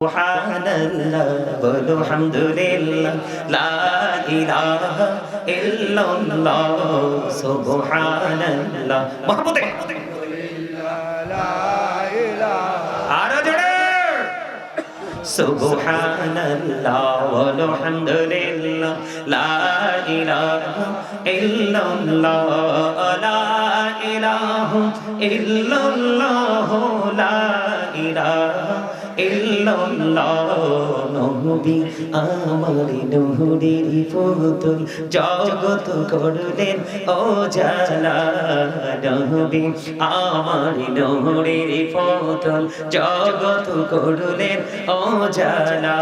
সুবহানাল্লাহ বলো হামদুলিল্লাহ লা ইলাহা ইল্লাল্লাহ সুবহানাল্লাহ মহব্বতে আর জোরে সুবহানাল্লাহ বলো হামদুলিল্লাহ লা ইলাহা ইল্লাল্লাহ লা ইলাহা ইল্লাল্লাহ লা ইলাহা ইল্লাল্লাহ নবী আমার নহুরের পুতুল জগত করলেন ও জালা নবী আমার নহুরের পুতুল জগত ও জালা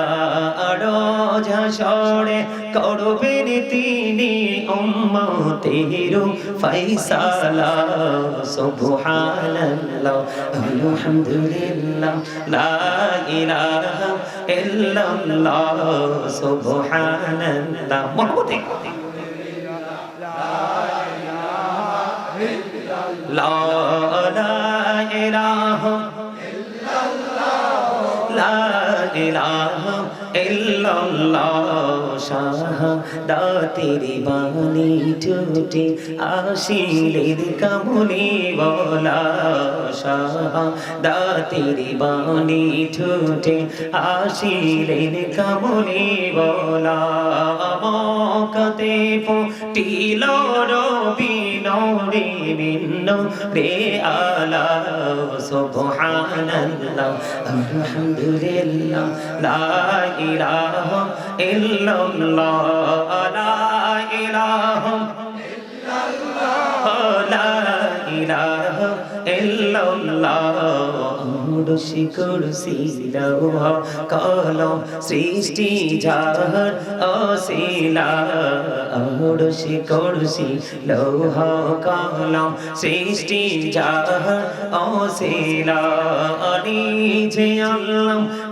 রোজা সরে করবেন তিনি উম্মতের ফাইসালা সুবহানাল্লাহ আলহামদুলিল্লাহ লা ইলাহা ইল্লাল্লাহ সুবহানাল্লাহ। মহব্বতে লা ইলাহা লা ইলাহা ইল্লাল্লাহ। শাহাদাতের বাণী টুটে আসিলের কামলি বলা শাহাদাতের বাণী টুটে আসিলের কামলি বলা মকতে ফুটিল রবি নরে ভিন্ন রে আলা সুবহানাল্লাহ আলহামদুলিল্লাহ লা ইলাহা ইল্লাল্লাহ লা কলম সৃষ্টি জাহার অশিলা মুর্শি কুরসি লৌহ কলম সৃষ্টি জাহার অসিলা নিজে আল্লাহ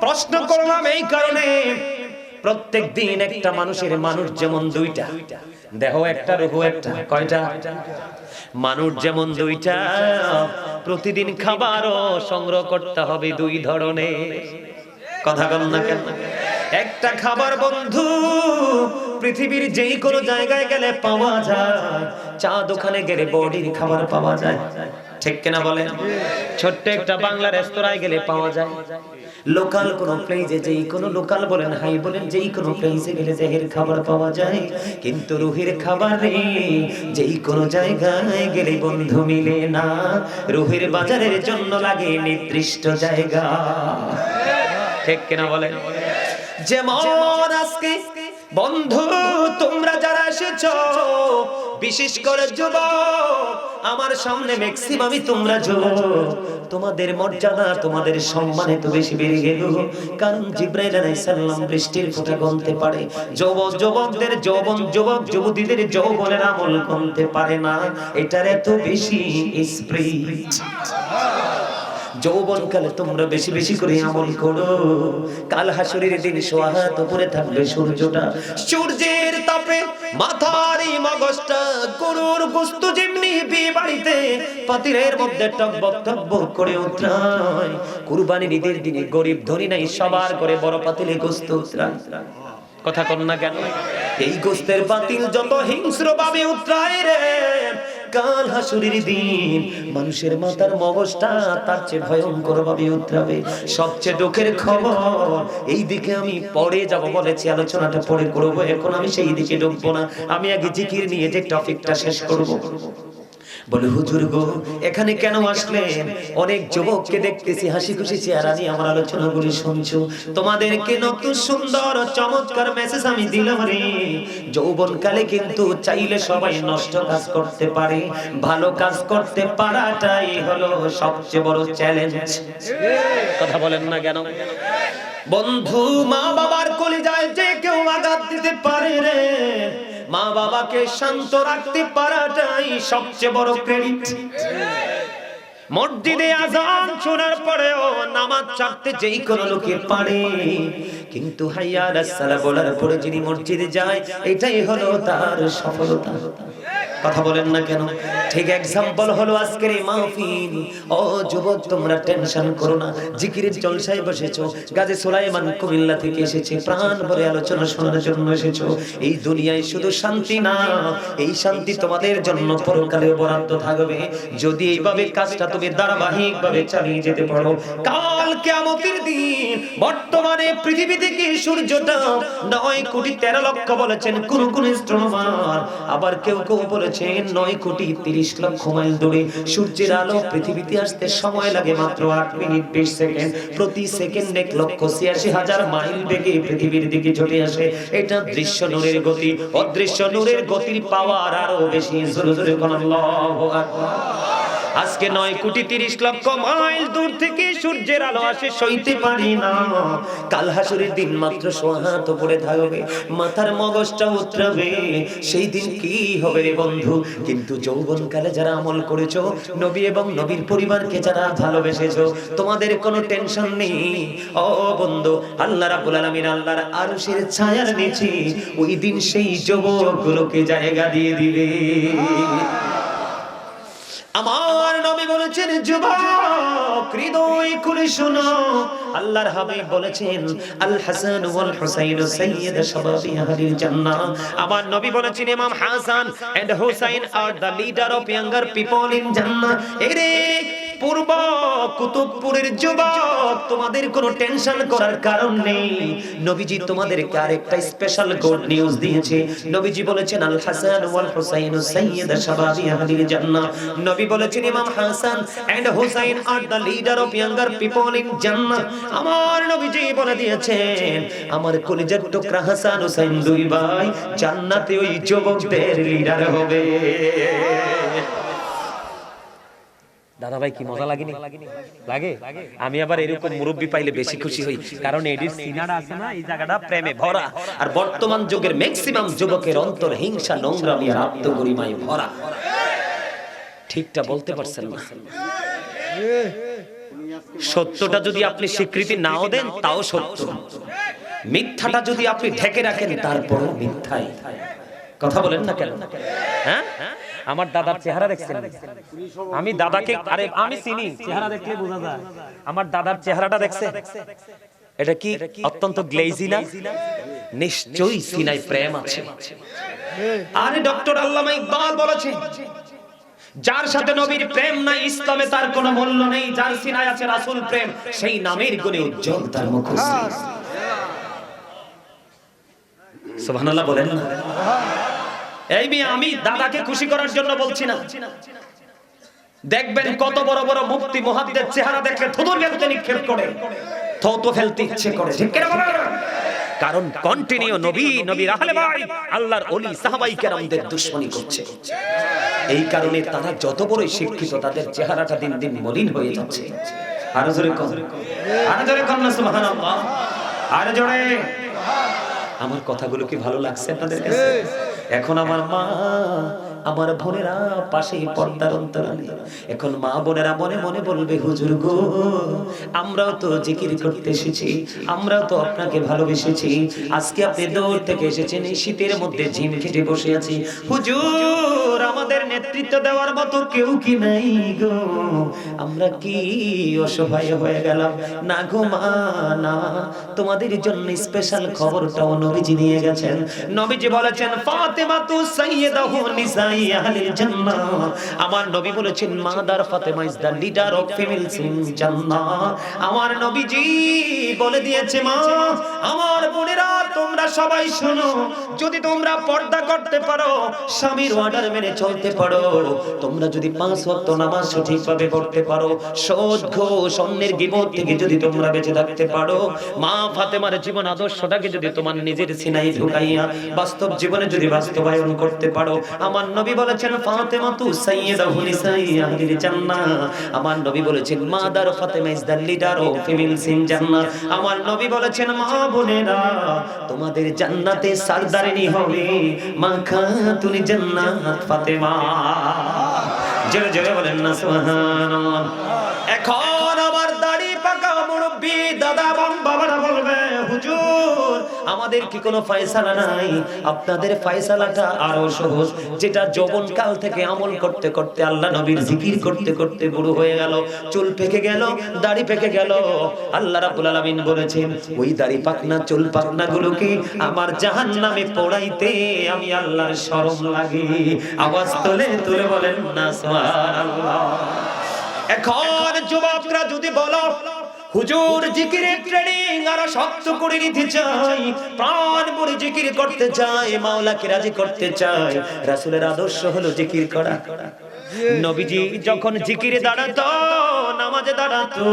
প্রশ্ন করলাম এই কারণে। প্রত্যেক দিন একটা মানুষের মানুষ যেমন দুইটা। দেহ একটা, রুহু একটা। কয়টা? মানুষ যেমন দুইটা। প্রতিদিন খাবারও সংগ্রহ করতে হবে দুই ধরনের। কথা কম না কেন? একটা খাবার বন্ধু, পৃথিবীর যেই কোনো জায়গায় গেলে পাওয়া যায়। চা দোকানে গেলে বডির খাবার পাওয়া যায়। ঠিক কিনা বলেন? ছোট্ট একটা বাংলা রেস্তোরাঁয় গেলে পাওয়া যায়। লোকাল কোন প্লেসে যেই কোন লোকাল বলেন, হাই বলেন, যেই কোন প্লেসে গেলে জহির খাবার পাওয়া যায়। কিন্তু রুহির খাবারে যেই কোন জায়গায় গেলে বন্ধু মিলে না। রুহির বাজারের জন্য লাগে নির্দিষ্ট জায়গা। ঠিক কিনা বলেন? যেমন আজকে বন্ধু, তোমরা যারা এসেছ, বিশেষ করে যুবক, আমার সামনে ম্যাক্সিমামই তোমরা যুবক। তোমাদের মর্যাদা, তোমাদের সম্মান এত বেশি বেড়ে গেল। কারণ জিব্রাইল আলাইহিস সালাম বৃষ্টির ফোঁটা গনতে পারে। যুবক, যুবকদের যৌবন, যুবক, যুবতীদের যৌবনের আমল গনতে পারে না। এটার এত বেশি স্প্রিট যৌবন কালে তোমরা বেশি বেশি করে আমল করো। কাল হাসুরের দিন সোহাত উপরে থাকবে সূর্যটা। সূর্যের তাপে মগজটা গরুর যেমনি মধ্যে করে উতরায়। দিনে গরিব ধনী নাই, সবার করে বড় পাতিলে গোস্ত উতরায়। কথা কন না কেন? এই গোস্তের বাতিল যত হিংস্র ভাবে উতরায় রে কাল হাসুরির দিন। মানুষের মাথার মগজটা তার চেয়ে ভয়ঙ্কর ভাবে উত্তরাবে সবচেয়ে দুঃখের খবর, এই দিকে আমি পরে যাব বলেছি, আলোচনাটা পরে করব। এখন আমি সেই দিকে ঢুকবো না। আমি আগে জিকির নিয়ে যে টপিকটা শেষ করব। বলে, হুজুর গো, এখানে কেন আসলেন অনেক যুবককে দেখতেছি হাসি খুশি চেহারা নিয়ে আমার আলোচনাগুলি শুনছো। তোমাদেরকে নতুন সুন্দর, চমৎকার মেসেজ আমি দিলাম রে। যৌবন কালে কিন্তু চাইলে সবাই নষ্ট কাজ করতে পারে। ভালো কাজ করতে পারাটাই হলো সবচেয়ে বড় চ্যালেঞ্জ কথা বলেন না কেন? বন্ধু মা বাবার কলিজায় যে কেউ আঘাত দিতে পারে রে। মা বাবাকে শান্ত রাখতে পারাটাই সবচেয়ে বড় ক্রেডিট মসজিদে আজান শোনার পরেও নামাজ ছাড়তে যেই কোনো লোকে পারে। কিন্তু হাইয়া রাসালা বলার পরে যিনি মসজিদে যায়, এটাই হলো তার সফলতা। কথা বলেন না কেন? ঠিক এক্সাম্পল হলো আজকের এই মাহফিল। ও যুবক, তোমরা টেনশন করো না, জিকিরের জলসায় বসেছো, গাজী সুলাইমান কুমিল্লা থেকে এসেছে, প্রাণ ভরে আলোচনা শোনার জন্য এসেছ। এই দুনিয়ায় শুধু শান্তি না, এই শান্তি তোমাদের জন্য পরকালে বরাদ্দ থাকবে। যদি এইভাবে কাজটা তুমি ধারাবাহিক ভাবে চালিয়ে যেতে পারো, কাল কিয়ামতের দিন বর্তমানে পৃথিবী থেকে সূর্যটা নয় কোটি তেরো লক্ষ বলেছেন, কোন কোন স্ট্রোমার আবার কেউ কেউ বলেছেন নয় কোটি তিরিশ লক্ষ মাইল দূরে। সূর্যের আলো পৃথিবীতে আসতে সময় লাগে মাত্র আট মিনিট বিশ সেকেন্ড। প্রতি সেকেন্ড এক লক্ষ ছিয়াশি হাজার মাইল বেগে পৃথিবীর দিকে ছুটে আসে। এটা দৃশ্য নূরের গতি। অদৃশ্য নূরের গতির পাওয়ার আরও বেশি। জোরে জোরে কোন আল্লাহু আজকে নয় কোটি তিরিশ লক্ষ মাইল দূর থেকে সূর্যের আলো আসে, সইতে পারি না। কাল হাসুরের দিন মাত্র সোহাত পড়ে থাকবে মাথার মগজটা উতরাবে। সেই দিন কি হবে রে বন্ধু? কিন্তু যৌবন কালে যারা আমল করেছ, নবী এবং নবীর পরিবারকে যারা ভালোবেসেছো, তোমাদের কোনো টেনশন নেই। ও বন্ধু, আল্লাহ রাব্বুল আলামিন আল্লাহর আরশের ছায়ার নিচে ওই দিন সেই যুবকগুলোকে জায়গা দিয়ে দিবে। আমার নবী বলেছেন, যুবক, হৃদয় খুলে শোনো। আল্লাহর হাবিব বলেছেন, আল হাসান ওয়াল হুসাইন সাইয়্যিদ শাবাবি আহলিল জান্নাহ। আমার নবী বলেছেন, imam Hasan and Hussain are the leader of younger people in Jannah. এরে পূর্ব কুতুবপুরের যুবক, তোমাদের কোনো টেনশন করার কারণ নেই। নবীজি তোমাদেরকে আরেকটা স্পেশাল গুড নিউজ দিয়েছে। নবীজি বলেছেন, আল হাসান ওয়াল হুসাইন সাইয়্যিদ শাবাবি আহলিল জান্নাহ। নবী বলেছেন, imam Hasan and Hussain are the leader of younger people in Jannah আমার নবীজি বলে দিয়েছেন, আমার কলিজার টুকরা হাসান হুসাইন দুই ভাই জান্নাতে ওই যুবকদের লিডার হবে। দাদা ভাই কি মজা লাগেনি? লাগে? আমি আবার এরকম মুরব্বী পাইলে বেশি খুশি হই। কারণ এডির সিনারা আছে না, এই জায়গাটা প্রেমে ভরা। আর বর্তমান যুগের ম্যাক্সিমাম যুবকের অন্তর হিংসা, নোংরামি আর আত্মগরিমায় ভরা। ঠিকটা বলতে পারছেন না। সত্যটা যদি আপনি স্বীকৃতি নাও দেন, তাও সত্য। মিথ্যাটা যদি আপনি ঢেকে রাখেন, তারপরও মিথ্যাই। কথা বলেন না কেন? হ্যাঁ? আমার দাদার চেহারা দেখছেন আমি দাদাকে আরে আমি চিনি। চেহারা দেখলে বোঝা যায়। আমার দাদার চেহারাটা দেখছে। এটা কি অত্যন্ত গ্লেজি না? নিশ্চয়ই সিনাই প্রেম আছে। আরে ডক্টর আল্লামা ইকবাল বলেছে যার সাথে নবীর প্রেম নাই ইসলামে তার কোনো মূল্য নেই যার সিনায় আছে রাসূল প্রেম সেই নামের গুণে উজ্জ্বল তার মুখশ্রী সুবহানাল্লাহ বলেন না। এই মেয়ে, আমি দাদাকে খুশি করার জন্য বলছি না। দেখবেন কত বড় বড় মুক্তি মহাদ্দের চেহারা দেখলে থুদুর ফেলতে নিক্ষেপ করে। থতো ফেলতে ইচ্ছে করে কারণ কন্টিনিউ নবী নবী রাহলে ভাই, আল্লাহর ওলি সাহাবাই কেরামদের দুশ্মনী করছে। এই কারণে তারা যত বড়ই শিক্ষিত, তাদের চেহারাটা দিন দিন মলিন হয়ে যাচ্ছে। আরও জোরে কম আরও জোরে কম না, সুবহানাল্লাহ। আরও জোরে। আমার কথাগুলো কি ভালো লাগছে আপনাদের কাছে? এখন আমার মা আমার বোনেরা পাশেই পর্দার অন্তরালে। এখন মা বোনেরা মনে মনে বলবে, হুজুর গো, আমরাও তো জিকির করতে এসেছি, আমরাও তো আপনাকে ভালোবেসেছি। আজকে আপনি দৌড় থেকে এসেছেন, এই শীতের মধ্যে ঝিম খেটে বসে আছি। হুজুর, আমাদের নেতৃত্ব দেওয়ার মতো কেউ কি নাই গো? আমরা কি অসহায় হয়ে গেলাম? না গো মা, না। তোমাদের জন্য স্পেশাল খবরটাও নবীজি নিয়ে গেছেন। নবীজি বলেছেন ফাতেমা তু সাইয়্যিদাহু নিসাই। আমার নবী বলেছেন, mother Fatima leader of females in Jannah. আমার নবীজি বলে দিয়েছে, মা, আমার বোনেরা, তোমরা সবাই শোনো। যদি তোমরা পর্দা করতে পারো, স্বামীর অর্ডার মেনে চলতে পারো। তোমরা যদি পাঁচ ওয়াক্ত নামাজ সঠিকভাবে পড়তে পারো, সৎ ঘোষ অন্যের গিবত থেকে যদি তোমরা বেঁচে থাকতে পারো, মা ফাতেমার জীবন আদর্শটাকে যদি তোমার নিজের সিনাই ঢুকাইয়া বাস্তব জীবনে যদি বাস্তবায়ন করতে পারো, আমার নবী বলেছেন, ফাতেমা তু সাইয়্যিদা হুনিসাই আহলিল জান্নাহ। আমার নবী বলেছেন mother Fatima is the leader of females in Jannah. আমার নবী বলেছেন, মা বোনেরা, তোমাদের জান্নাতে সরদারিনী হবে, মা খাতুন জান্নাত ফাতেমা। জোরে জোরে বলেন না, সুবহানাল্লাহ। আমাদের কি কোনো ফয়সালা নাই? আপনাদের ফয়সালাটা আরও সহজ। যেটা যৌবন কাল থেকে আমল করতে করতে আল্লাহ নবীর জিকির করতে করতে বুড়ো হয়ে গেল। চুল পেকে গেল, দাড়ি পেকে গেল। আল্লাহ রাব্বুল আলামিন বলেছেন, ওই দাড়ি পাকনা, চুল পাকনা গুলোকে আমার জাহান্নামে পোড়াইতে আমি আল্লাহর শরম লাগে। আওয়াজ তোলে, তুলে বলেন, না, সুবহানাল্লাহ। এখন যুবকরা যদি বলো হুজুর জিকিরের ট্রেনিং আর শক্ত করে নিতে চাই। প্রাণ ভরে জিকির করতে চাই, মাওলাকে রাজি করতে চাই। রাসূলের আদর্শ হলো জিকির করা। নবীজি যখন জিকিরে দাঁড়াতো নামাজে দাঁড়াতো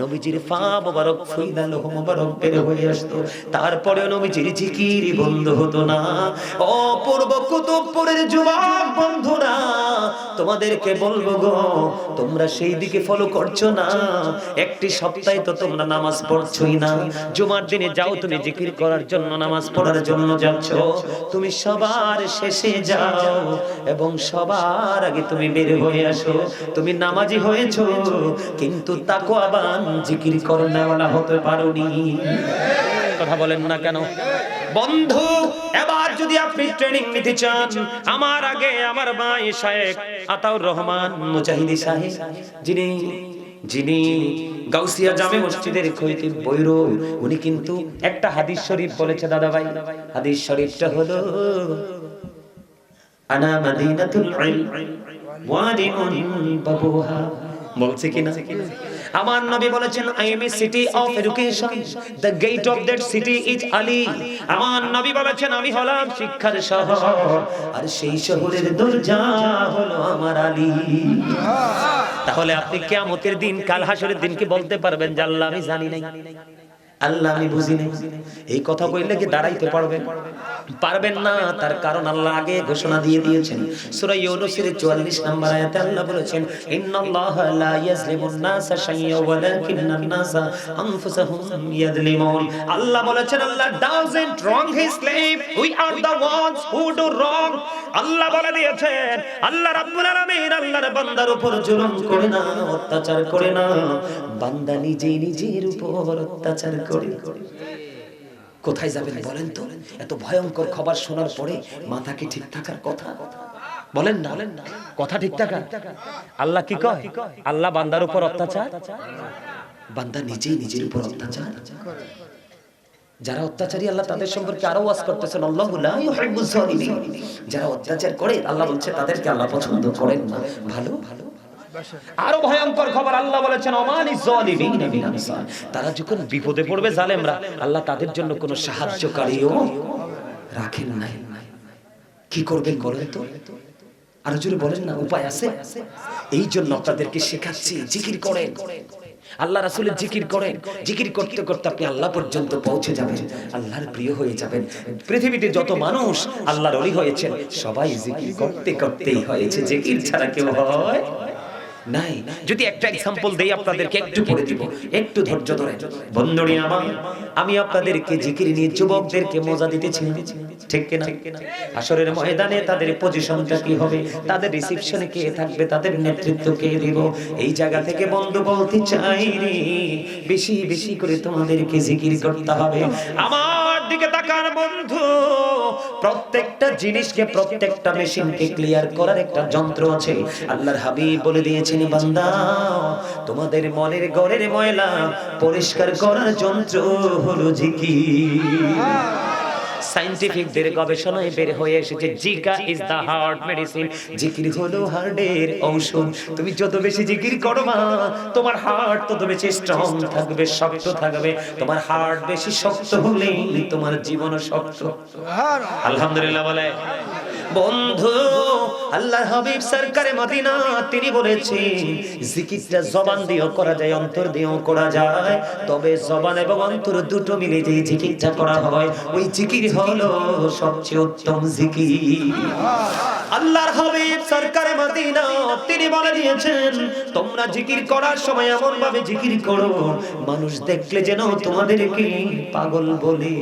নবীজির পা মোবারক ফুইলা লোহ মোবারক বের হয়ে আসতো। তারপরে নবীজির জিকির বন্ধ হতো না। ও পূর্ব কুতুবপুরের যুবক বন্ধুরা তোমাদেরকে বলব গো তোমরা সেই দিকে ফলো করছ না। একটি সপ্তাহে তো তোমরা নামাজ পড়ছই না। জুমার দিনে যাও তুমি জিকির করার জন্য নামাজ পড়ার জন্য যাচ্ছ। তুমি সবার শেষে যাও এবং সবার আগে তুমি বের হয়ে আসো। তুমি নামাজি হয়েছো, কিন্তু তাকওয়াবান জিকির করনেওয়ালা হতে পারোনি। কথা বলেন না কেন? বন্ধু, এবার যদি আপনি ট্রেনিং নিতে চান, আমার আগে আমার ভাই শায়েখ আতাউর রহমান মুজাহিদি সাহেব, যিনি যিনি গাউসিয়া জামে মসজিদের খৈতিব বৈরো, উনি কিন্তু একটা হাদিস শরীফ বলেছে দাদা ভাই হাদিস শরীফটা হলো আনা মাদিনাতুল ইলম, ওয়াদিউন বাবুহা। বলছে কিনা আমার নবী বলেছেন I am city of education the gate of that city is Ali আমার নবী বলেছেন, আমি হলাম শিক্ষার শহর। আর সেই শহরের দরজা হলো আমার আলী। তাহলে আপনি কিয়ামতের দিন, কাল হাসরের দিন কি বলতে পারবেন আল্লাহ আমি জানি নাই? আল্লাহ আমি বুঝি নাই এই কথা কইলে কি দাঁড়াইতে পারবেন পারবেন না তার কারণ আল্লাহ আগে ঘোষণা দিয়ে দিয়েছেন। সূরা ইউনূসের 44 নম্বর আয়াতে আল্লাহ বলেছেন ইন্নাল্লাহা লা ইয়াজলিমুন নাসা শাইয়্যা ওয়ালাকিন্নান নাসা আনফুসাহুম ইয়াজলিমুন আল্লাহ বলেছেন Allah doesn't wrong his slave we are the ones who do wrong আল্লাহ বলে দিয়েছেন আল্লাহ রাব্বুল আলামিন আল্লাহর বান্দার উপর জুলুম করে না অত্যাচার করে না। বান্দা নিজেই নিজের উপর অত্যাচার করে। কোথায় যাবেন বলেন তো? এত ভয়ঙ্কর খবর শোনার পরে মাথা কি ঠিক থাকার কথা? বলেন না। কথা ঠিক থাকা আল্লাহ কি কয়? আল্লাহ বান্দার উপর অত্যাচার? বান্দা নিজেই নিজের উপর অত্যাচার। যারা অত্যাচারী আল্লাহ তাদের সম্পর্কে আরও ওয়াজ করতেছেন, আল্লাহ যারা অত্যাচার করে, আল্লাহ বলছে তাদেরকে আল্লাহ পছন্দ করেন না। ভালো ভালো? আরও ভয়ঙ্কর খবর আল্লাহ বলেছেন, অমানি তারা যখন বিপদে পড়বে জালেমরা, আল্লাহ তাদের জন্য কোনো সাহায্যকারীও রাখেন নাই। কি করবেন বলেন তো? জোরে বলেন না, উপায় আছে? এই জন্য আপনাদেরকে শেখাচ্ছি, জিকির করেন। আল্লাহ রাসুলের জিকির করেন। জিকির করতে করতে আপনি আল্লাহ পর্যন্ত পৌঁছে যাবেন, আল্লাহর প্রিয় হয়ে যাবেন। পৃথিবীতে যত মানুষ আল্লাহর অলি হয়েছেন, সবাই জিকির করতে করতেই হয়েছে। জিকির ছাড়া কেউ হয় নাই। যদি একটা এক্সাম্পল দেই আপনাদেরকে একটু পড়ে দিব একটু ধৈর্য ধরে বন্ধুরি আমার আমি আপনাদেরকে জিকির নিয়ে যুবকদেরকে মজা দিতেছি। ঠিক কিনা? আসরের ময়দানে তাদের পজিশনটা কি হবে? তাদের রিসিপশনে কে থাকবে? তাদের নেতৃত্ব কে দিব? এই জায়গা থেকে বন্ধু বলতে চাই রে বেশি বেশি করে তোমাদেরকে জিকির করতে হবে। আমার দিকে তাকান বন্ধু। প্রত্যেকটা জিনিসকে প্রত্যেকটা মেশিনকে ক্লিয়ার করার একটা যন্ত্র আছে। আল্লাহর হাবিব বলে দিয়েছেন, বান্দা, তোমাদের মনের গড়ের ময়লা পরিষ্কার করার যন্ত্র হলো জিকির সায়েন্টিফিকদের গবেষণায় বের হয়ে এসেছে জিকা ইজ দা হার্ট মেডিসিন জিকির হলো হার্টের ঔষধ। তুমি যত বেশি জিকির করো মা তোমার হার্ট তত বেশি স্ট্রং থাকবে শক্ত থাকবে। তোমার হার্ট বেশি শক্ত হলে তোমার জীবন শক্ত। আলহামদুলিল্লাহ বলে। বন্ধু আল্লাহ হাবিব সরকারে মদিনা, তিনি বলেছেন, জিকিরটা জবান দিয়েও করা যায়, অন্তর দিয়েও করা যায়। তবে জবান এবং অন্তর দুটো মিলে যে জিকিরটা করা হয়, ওই জিকির হলো সবচেয়ে উত্তম জিকির। আল্লাহর হাবিব সরকারে মদিনা, তিনি বলে দিয়েছেন, তোমরা জিকির করার সময় এমন ভাবে জিকির করো, মানুষ দেখলে যেন তোমাদেরকে পাগল বলে।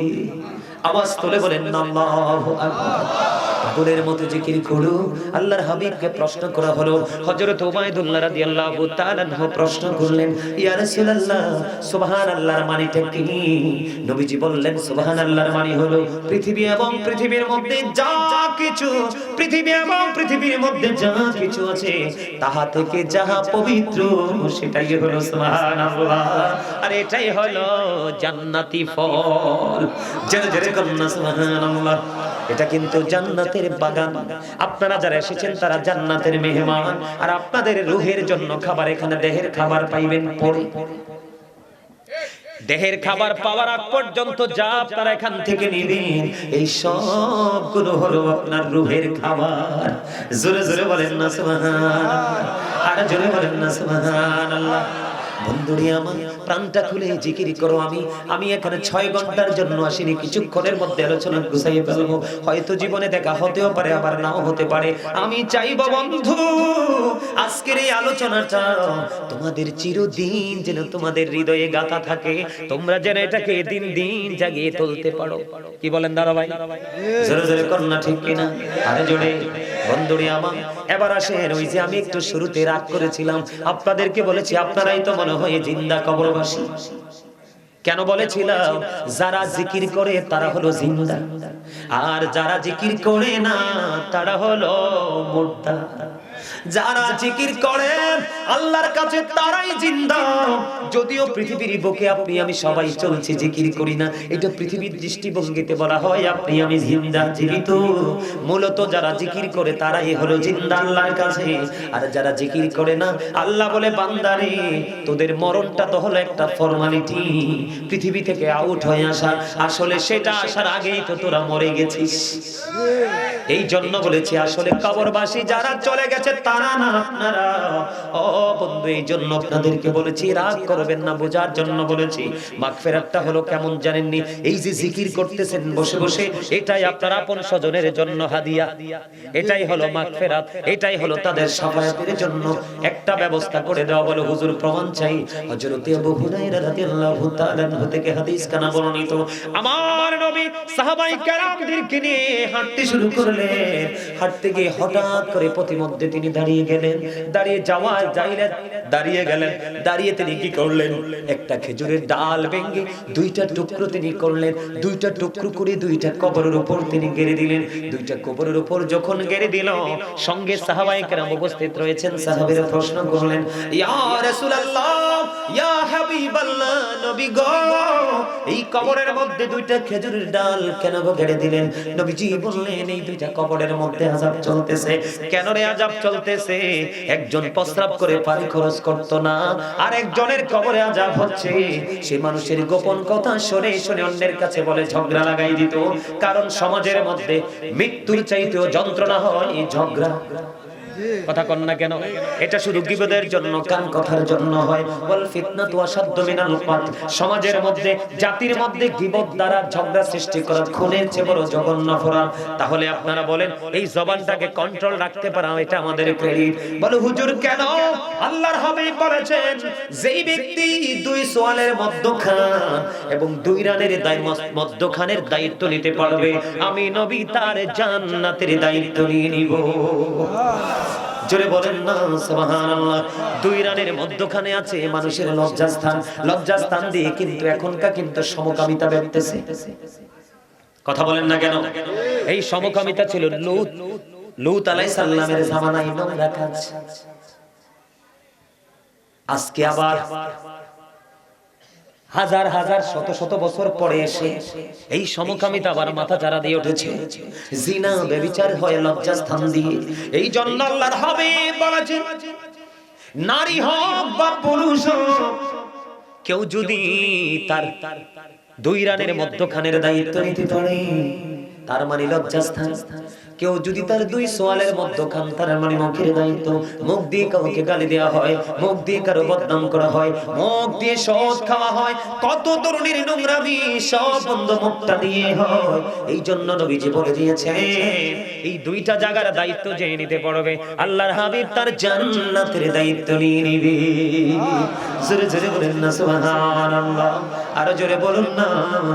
আওয়াজ তুলে বলেন, আল্লাহু আকবার। পাগলের মতো জিকির করো। আল্লাহর হাবিবকে প্রশ্ন করা হলো, হযরত উবাইদুল্লাহ রাদিয়াল্লাহু তাআলা আনহু প্রশ্ন করলেন, ইয়া রাসূলুল্লাহ, সুবহানাল্লাহর মানেটা কি? নবীজি বললেন, সুবহানাল্লাহর মানে হলো পৃথিবী এবং পৃথিবীর মধ্যে যা কিছু, পৃথিবী এবং পৃথিবীর মধ্যে যা কিছু আছে, তাহা থেকে যাহা পবিত্র, সেটাই হলো সুবহানাল্লাহ। আর এটাই হলো জান্নাতি ফল। জেরে জেরে কন্যা, সুবহানাল্লাহ। এটা কিন্তু জান্নাতের বাগান। আপনারা যারা এসেছেন, তারা জান্নাতের মেহমান। আর আপনাদের রুহের জন্য খাবার এখানে দেহের খাবার পাইবেন পরে। দেহের খাবার পাওয়ার আগ পর্যন্ত যা আপনারা এখান থেকে নিবেন, এই সবগুলো হলো আপনার রুহের খাবার। জোরে জোরে বলেন না সুবহানাল্লাহ। আর জোরে বলেন না সুবহানাল্লাহ। হয়তো জীবনে দেখা হতেও পারে, আবার নাও হতে পারে। আমি চাইব বন্ধু, আজকের এই আলোচনাটা তোমাদের চিরদিন যেন তোমাদের হৃদয়ে গাথা থাকে। তোমরা যেন এটাকে দিন দিন জাগিয়ে তুলতে পারো। কি বলেন দাদা ভাই ঠিক জোরে। এবার ওই যে আমি একটু শুরুতে রাগ করেছিলাম। আপনাদেরকে বলেছি, আপনারাই তো মনে হয় জিন্দা কবরবাসী। কেন বলেছিলাম? যারা জিকির করে তারা হলো জিন্দা। আর যারা জিকির করে না, তারা হলো মুর্দা। যারা জিকির করে আল্লাহর কাছে তারাই জিন্দা। যদিও পৃথিবীর বুকে আপনি আমি সবাই চলছি জিকির করি না। এটা পৃথিবীর দৃষ্টিভঙ্গিতে বলা হয় আপনি আমি জিন্দা জীবিত। মূলত যারা জিকির করে তারাই হলো জিন্দা আল্লাহর কাছে। আর যারা জিকির করে না আল্লাহ বলে বান্দারে তোদের মরণটা তো হলো একটা ফর্মালিটি পৃথিবী থেকে আউট হয়ে আসা। আসলে সেটা আসার আগেই তো তোরা মরে গেছিস। এই জন্য বলেছি আসলে কবরবাসী যারা চলে গেছে তারা আপনারা। ও বন্ধু, এই জন্য আপনাদেরকে বলেছি, রাগ করবেন না, বোঝার জন্য বলেছি। হলো কেমন জানেননি? এই যে জিকির করতেছেন বসে বসে, এটাই আপনার আপন স্বজনের জন্য হাদিয়া। এটাই হলো এটাই হলো তাদের জন্য একটা ব্যবস্থা করে দেওয়া বলে হুজুর প্রমাণ চাই। হযরতে আবু হুরায়রা রাদিয়াল্লাহু তাআলা থেকে হাদিস কানা বর্ণিত, আমার নবী সাহাবাই কেরামদেরকে নিয়ে হাঁটতে শুরু করলেন। হাঁটতে গিয়ে হঠাৎ করে প্রতিমধ্যে তিনি দাঁড়িয়ে গেলেন। দাঁড়িয়ে যাওয়া যাইলেন দাঁড়িয়ে গেলেন। দাঁড়িয়ে তিনি কি করলেন? একটা খেজুরের ডাল ভেঙে দুইটা টুকরো তিনি করলেন। দুইটা টুকরো করে দুইটা কবরের উপর তিনি গেড়ে দিলেন। দুইটা কবরের উপর যখন গেড়ে দিল, সঙ্গে সাহাবাই কেরাম উপস্থিত রয়েছেন। সাহাবেরা প্রশ্ন করলেন, ইয়া রাসূলুল্লাহ, ইয়া হাবিবাল্লাহ, নবী গো কবরের মধ্যে দুইটা খেজুরের ডাল কেন গেড়ে দিলেন? নবীজি বললেন, এই দুইটা কবরের মধ্যে আযাব চলতেছে। কেন রে আযাব চলতেছে? একজন প্রস্রাব করে পানি খরচ করত না আর একজনের কবরে আযাব হচ্ছে। সে মানুষের গোপন কথা শুনে শুনে অন্যের কাছে বলে, ঝগড়া লাগাই দিত। কারণ সমাজের মধ্যে মৃত্যুর চাইতেও যন্ত্রণা হয় এই ঝগড়া। কথা কন না কেন? এটা শুধু গিবদের জন্য, কান কথার জন্য হয়। বল ফিতনাতু আসাদ্দু মিনাল কাত সমাজের মধ্যে, জাতির মধ্যে গিবত দ্বারা ঝগড়া সৃষ্টি করা খুনের চেয়ে বড় জঘন্য অপরাধ। তাহলে আপনারা বলেন, এই জবানটাকে কন্ট্রোল রাখতে পারা এটা আমাদের ক্রেডিট বলে, হুজুর, কেন? আল্লাহর হাবিব বলেছেন, যেই ব্যক্তি দুই সোয়ালের মধ্যখান এবং দুই রানের দায় মধ্যখানের দায়িত্ব নিতে পারবে, আমি নবী তার জান্নাতের দায়িত্ব নিয়ে নিব। জোরে বলেন না, সুবহানাল্লাহ। দুই রানের মধ্যখানে আছে মানুষের লজ্জাস্থান। লজ্জাস্থান দিয়ে কিন্তু এখনকার কিন্তু সমকামিতা ব্যক্তেছে কথা বলেন না কেন? এই সমকামিতা ছিল লুত। লুত আলাইহিস সালামের জামানায় নোংরা কাজ। আজকে আবার হাজার হাজার শত শত বছর পরে এসে এই সমকামিতা আবার মাথা চারা দিয়ে উঠেছে। জিনা, বেবিচার হয়ে লজ্জা স্থান দিয়ে এই জন্য আল্লাহর হবে বলেছেন, নারী হোক বা পুরুষ কেউ যদি তার দুই রানের মধ্যখানের দায়িত্ব নিতে পারে, তার মানে লজ্জাস্থান। কেউ যদি তার দুই সোয়ালের মধ্যখান তার মানে মুখের দায়িত্ব, মুখ দিয়ে কাউকে গালি দেওয়া হয়, মুখ দিয়ে কারও বদনাম করা হয়, মুখ দিয়ে সৎ খাওয়া হয়, কত তরুণীর নোংরামি সব বন্ধ মুখটা দিয়ে হয়। এই জন্য নবীজি বলে দিয়েছে এই দুইটা জায়গার দায়িত্ব যে নিতে পারবে আল্লাহর হাবিব তার জান্নাতের দায়িত্ব নিয়ে নিবে। জোরে জোরে বলেন না, সুবহানাল্লাহ। আরও জোরে বলুন না,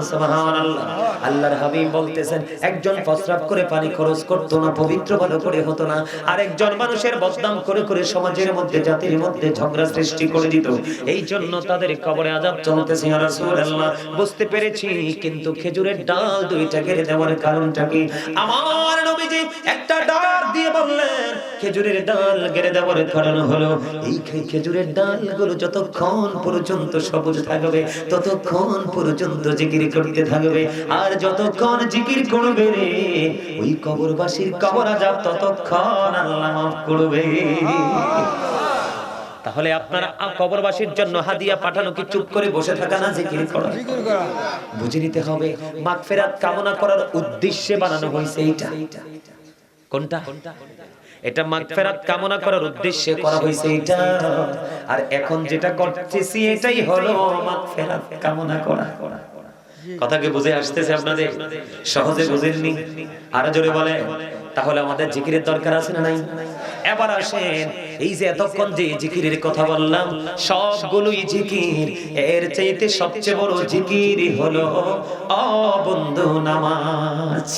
সুবহানাল্লাহ। আল্লাহর হাবিব বলতেছেন, একজন প্রস্রাব করে পানি খরচ করতো না, পবিত্র ভালো করে হতো না। আরেকজন মানুষের বদনাম করে করে সমাজের মধ্যে, জাতির মধ্যে ঝগড়া সৃষ্টি করে দিত। এই জন্য তাদের কবরে আযাব চলতেছে রাসূলুল্লাহ, বুঝতে পেরেছি, কিন্তু খেজুরের ডাল দুইটা কেড়ে দেওয়ার কারণটা কি? আমার নবীজি একটা ডাল দিয়ে বললেন, খেজুরের ডাল কেড়ে দেওয়ার কারণ হলো, এই খেজুরের ডালগুলো যতক্ষণ পর্যন্ত সবুজ থাকবে, ততক্ষণ পর্যন্ত জিকির করতে থাকবে। আর যতক্ষণ জিকির করবে রে, ওই কবরবাসীর কবর আজাব ততক্ষণ আল্লাহ মাফ করবে। তাহলে আপনারা কবরবাসীর জন্য হাদিয়া পাঠানো কি চুপ করে বসে থাকা না জিকির করা? বুঝে নিতে হবে, মাগফিরাত কামনা করার উদ্দেশ্যে বানানো হয়েছে এইটা। কোনটা? এটা মাগফিরাত কামনা করার উদ্দেশ্যে করা হয়েছে এটা আর এখন যেটা করতেছি এটাই হলো মাগফিরাত কামনা করা। কথা কি বুঝে আসতেছে আপনাদের সহজে বুঝেননি। আরও জোরে বলে, তাহলে আমাদের জিকিরের দরকার আছে না নাই? এবার আসেন, এই যে এতক্ষণ যে জিকিরের কথা বললাম, সবগুলোই জিকির। এর চাইতে সবচেয়ে বড় জিকির হলো অবন্ধু নামাজ।